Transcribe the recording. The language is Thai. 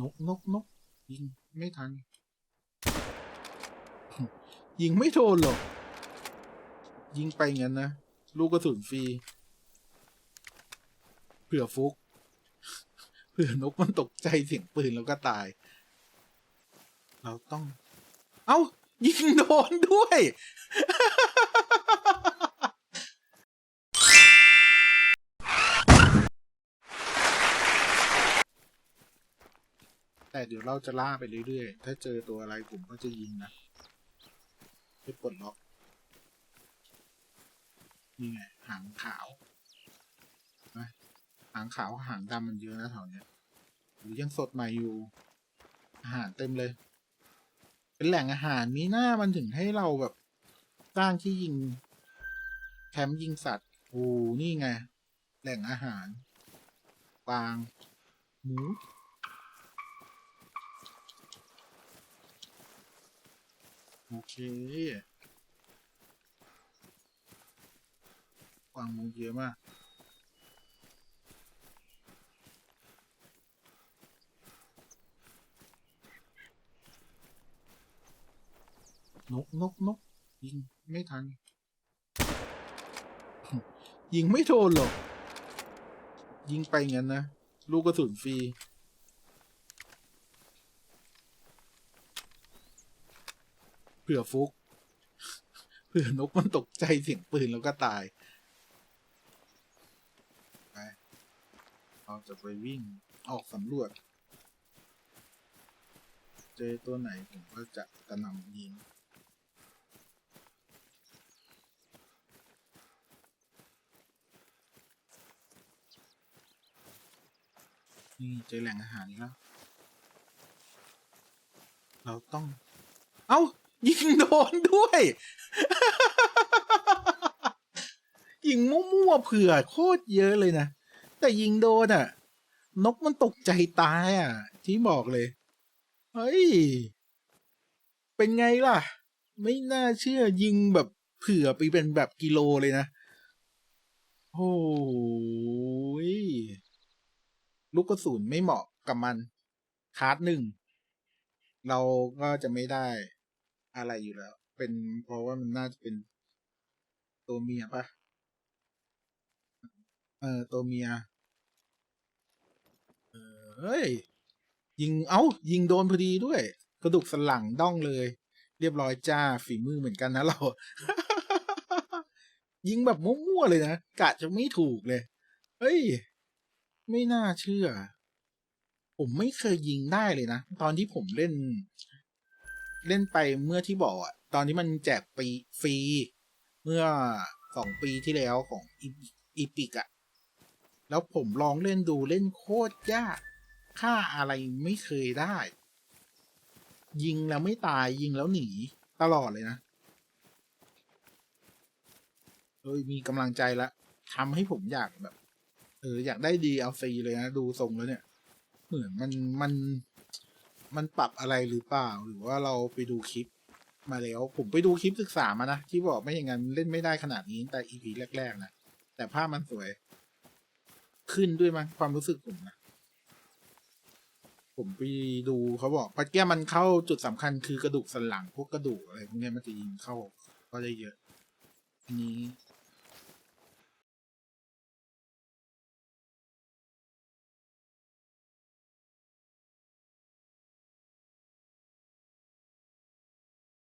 นกนกนกยิงไม่ทัน ยิงไม่โดนหรอก ยิงไปงั้นนะ ลูกกระสุนฟรี เผื่อฟุก เผื่อนกมันตกใจเสียงปืนแล้วก็ตาย เราต้อง เอ้า ยิงโดนด้วย แต่เดี๋ยวเราจะล่าไปเรื่อยๆ ถ้าเจอตัวอะไรผมก็จะยิงนะไปปลดล็อกนี่ไงหางขาวนะหางขาวหางดำมันเยอะนะแถวเนี้ยหรือยังสดใหม่อยู่ อาหารเต็มเลย เป็นแหล่งอาหารมีหน้ามันถึงให้เราแบบสร้างที่ยิงแคมป์ยิงสัตว์โอ้นี่ไง แหล่งอาหารกวางหมู โอเคกวางมูเยอะมากนกนกนกยิง ไม่ทัน ยิงไม่โดนหรอก ยิงไปงั้นนะ ลูกกระสุนฟรี เผื่อฟุก เผื่อนกมันตกใจเสียงปืนแล้วก็ตายไปเราจะไปวิ่งออกสำรวจ เจอตัวไหนผมก็จะกระหน่ำยิงนี่เจอแหล่งอาหารแล้ว เราต้อง เอ้า ยิงโดนด้วย ยิงมั่วๆเผื่อโคตรเยอะเลยนะ แต่ยิงโดนอะ นกมันตกใจตายอะ ที่บอกเลย เฮ้ย เป็นไงล่ะ ไม่น่าเชื่อยิงแบบเผื่อไปเป็นแบบกิโลเลยนะ โอ้ยลูกกระสุนไม่เหมาะกับมัน คาร์ดหนึ่ง เราก็จะไม่ได้ อะไรอยู่แล้ว เป็นเพราะว่ามันน่าจะเป็นตัวเมียปะเออตัวเมีย เออเฮ้ย ยิงเอ้า ยิงโดนพอดีด้วย กระดูกสันหลังด้องเลย เรียบร้อยจ้าฝีมือเหมือนกันนะเรา ยิงแบบมั่วๆเลยนะ กะจะไม่ถูกเลย เฮ้ย ไม่น่าเชื่อ ผมไม่เคยยิงได้เลยนะ ตอนที่ผมเล่น เล่นไปเมื่อที่บอกอะตอนที่มันแจกปีฟรี เมื่อสองปีที่แล้วของอีพิกอะแล้วผมลองเล่นดูเล่นโคตรยากค่าอะไรไม่เคยได้ ยิงแล้วไม่ตายยิงแล้วหนี ตลอดเลยนะเอ้ยมีกำลังใจละทำให้ผมอยากแบบ เออ อยากได้ดีเอาซีเลยนะ ดูทรงแล้วเนี่ย เหมือนมันมัน มันปรับอะไรหรือเปล่า หรือว่าเราไปดูคลิปมาแล้ว ผมไปดูคลิปศึกษามานะ ที่บอกไม่อย่างนั้นเล่นไม่ได้ขนาดนี้แต่ EP แรกๆนะ แต่ภาพมันสวย ขึ้นด้วยมั้งความรู้สึกผมนะ ผมไปดูเขาบอกปัดแก้มันเข้าจุดสำคัญคือกระดูกสันหลังพวกกระดูกอะไรพวกเนี้ยมันจะยิงเข้าก็ได้เยอะ อันนี้